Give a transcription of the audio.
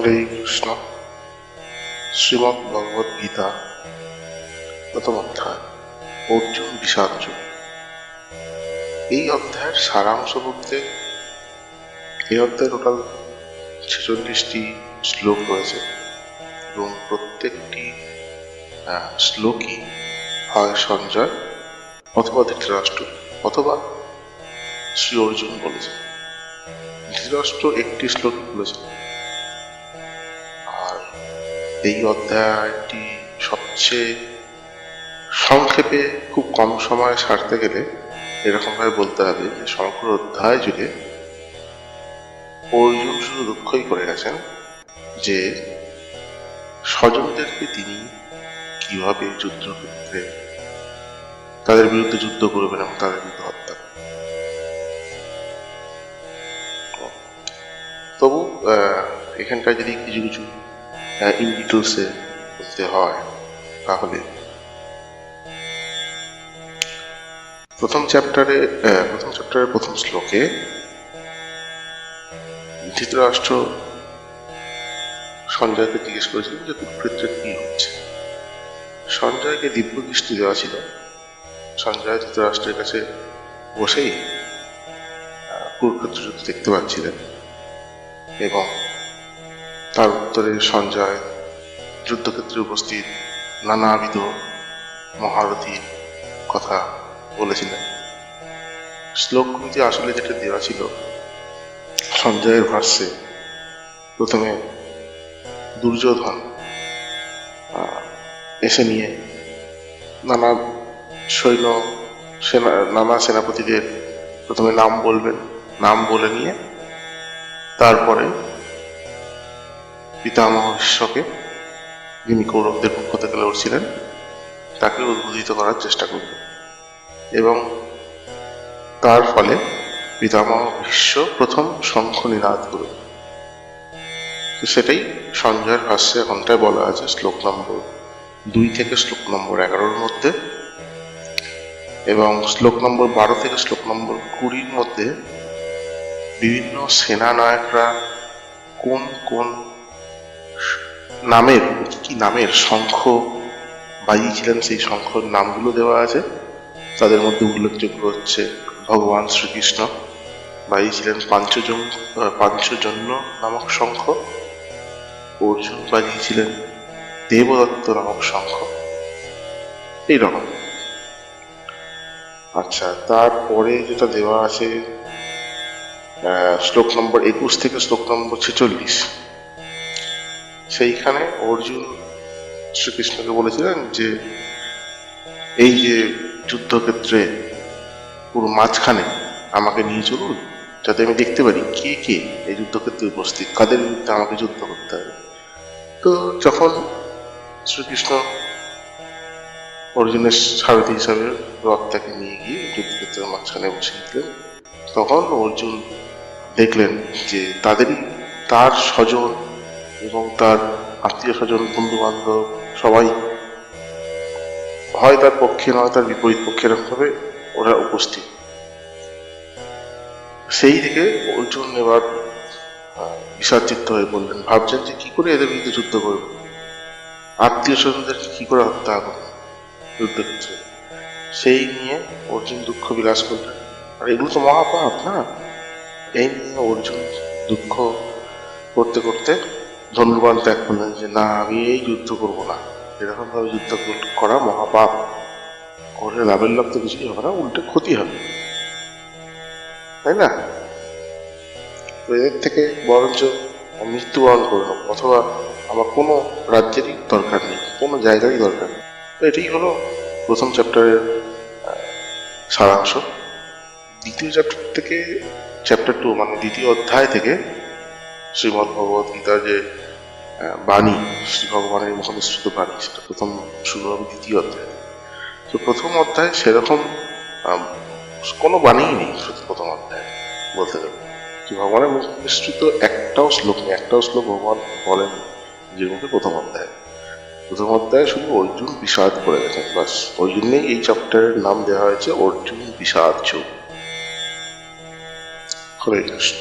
হরে কৃষ্ণ। শ্রীমৎ ভগবদ গীতা, প্রথম অধ্যায়, অর্জুন বিষাদ এই অধ্যায়ের সারাংশ বলতে এই অধ্যায়ে টোটাল ছেচল্লিশটি শ্লোক রয়েছে এবং প্রত্যেকটি শ্লোকই হয় সঞ্জয় অথবা ধৃতরাষ্ট্র অথবা শ্রী অর্জুন বলেছে। ধৃতরাষ্ট্র একটি শ্লোক বলেছে। এই অধ্যায়টি সবচেয়ে সংক্ষেপে খুব কম সময়ে সারতে গেলে এরকমভাবে বলতে হবে যে সমগ্র অধ্যায় জুড়ে অর্জুন শুধু দুঃখই করে গেছেন যে স্বজনদেরকে তিনি কীভাবে যুদ্ধক্ষেত্রে তাদের বিরুদ্ধে যুদ্ধ করবেন এবং তাদের বিরুদ্ধে হত্যা তবু এখানকার যদি কিছু কিছু ইন ডিটেলসে বলতে হয়। তাহলে প্রথম চ্যাপ্টারে প্রথম চ্যাপ্টারের প্রথম শ্লোকে ধৃতরাষ্ট্র সঞ্জয়কে জিজ্ঞেস করেছিলেন যে কুরুক্ষেত্রে কি হচ্ছে? সঞ্জয়কে দিব্য দৃষ্টি দেওয়া ছিল। সঞ্জয় ধৃতরাষ্ট্রের কাছে বসেই কুরুক্ষেত্র যুদ্ধ দেখতে পাচ্ছিলেন এবং তার উত্তরে সঞ্জয়, যুদ্ধক্ষেত্রে উপস্থিত নানাবিধ মহারথীর কথা বলেছিলেন। শ্লোকগুলিতে আসলে যেটা দেওয়া ছিল, সঞ্জয়ের ভাষ্যে, প্রথমে দুর্যোধন এসে নিয়ে নানা সৈন্য সেনা, নানা সেনাপতিদের প্রথমে নাম বলবেন, নাম বলে নিয়ে তারপরে পিতামহ যিনি কৌরবদের পক্ষ থেকে লড়ছিলেন তাকে উদ্বোধিত করার চেষ্টা করবেন এবং তার ফলে পিতামহ ভীষ্ম প্রথম শঙ্খ নিনাদ করবে তো সেটাই সঞ্জয়ের ভাষ্যে এখনটায় বলা আছে শ্লোক নম্বর দুই থেকে শ্লোক নম্বর এগারোর মধ্যে। এবং শ্লোক নম্বর বারো থেকে শ্লোক নম্বর কুড়ির মধ্যে বিভিন্ন সেনানায়করা কোন কোন নামের, কি নামের শঙ্খ বাজিয়েছিলেন সেই শঙ্খর নামগুলো দেওয়া আছে। তাদের মধ্যে উল্লেখযোগ্য হচ্ছে ভগবান শ্রীকৃষ্ণ, বাজিয়েছিলেন পাঞ্চজন, পাঞ্চজন্য নামক শঙ্খ। অর্জুন বাজিয়েছিলেন দেবদত্ত নামক শঙ্খ। এইরকম। আচ্ছা তারপরে যেটা দেওয়া আছে শ্লোক নম্বর একুশ থেকে শ্লোক নম্বর ছেচল্লিশ। সেইখানে অর্জুন শ্রীকৃষ্ণকে বলেছিলেন যে, এই যে যুদ্ধক্ষেত্রে পুরো মাঝখানে আমাকে নিয়ে চলুন, যাতে আমি দেখতে পারি কে কে এই যুদ্ধক্ষেত্রে উপস্থিত, কাদের বিরুদ্ধে আমাকে যুদ্ধ করতে হবে। তো যখন শ্রীকৃষ্ণ অর্জুনের সারথী হিসাবে রথটাকে নিয়ে গিয়ে যুদ্ধক্ষেত্রের মাঝখানে বসিয়ে দিলেন, তখন অর্জুন দেখলেন যে তাদেরই, তার স্বজন এবং তার আত্মীয় স্বজন বন্ধু বান্ধব সবাই। হয় তার পক্ষে নয় তার বিপরীত পক্ষে এরকমভাবে ওরা উপস্থিত। সেই দিকে অর্জুন এবার বিষাদচিত্ত হয়ে বললেন, ভাবছেন যে কি করে এদের বিরুদ্ধে যুদ্ধ করবে? আত্মীয় স্বজনদেরকে কি করে হত্যা করবে? যুদ্ধক্ষেত্রে সেই নিয়ে অর্জুন দুঃখ বিলাস করলেন। আর, এগুলো তো মহাপাপ না? এই নিয়ে অর্জুন দুঃখ করতে করতে ধনুর্বান ত্যাগ করলেন যে না, আমি এই যুদ্ধ করব না। এরকম ভাবে যুদ্ধ করা মহাপাপ। করলে লাভের লাভ তো কিছুই হবে না, উল্টে ক্ষতি হবে। তাই না? তো এদের থেকে বরঞ্চ মৃত্যুবরণ করে নেব অথবা আমার কোনো রাজ্যেরই দরকার নেই, কোনো জায়গারই দরকার নেই। তো এটাই হলো প্রথম চ্যাপ্টারের সারাংশ। দ্বিতীয় চ্যাপ্টার থেকে চ্যাপ্টার টু মানে দ্বিতীয় অধ্যায় থেকে শ্রীমদ্ ভগবত গীতার যে বাণী শ্রী ভগবানের মুখনিসৃত বাণী, সেটা প্রথম শুরু হবে দ্বিতীয় অধ্যায়। তো প্রথম অধ্যায় সেরকম কোনো বাণীই নেই প্রথম অধ্যায় বলতে গেলে। যে ভগবানের মুখ একটাও শ্লোক নেই, একটাও শ্লোক ভগবান বলেন যে মুখে প্রথম অধ্যায়। প্রথম অধ্যায় শুধু অর্জুন বিষাদ করে গেছেন বাস। ওই জন্যই এই চ্যাপ্টারের নাম দেওয়া হয়েছে, অর্জুন বিষাদ যোগ হরে কৃষ্ণ।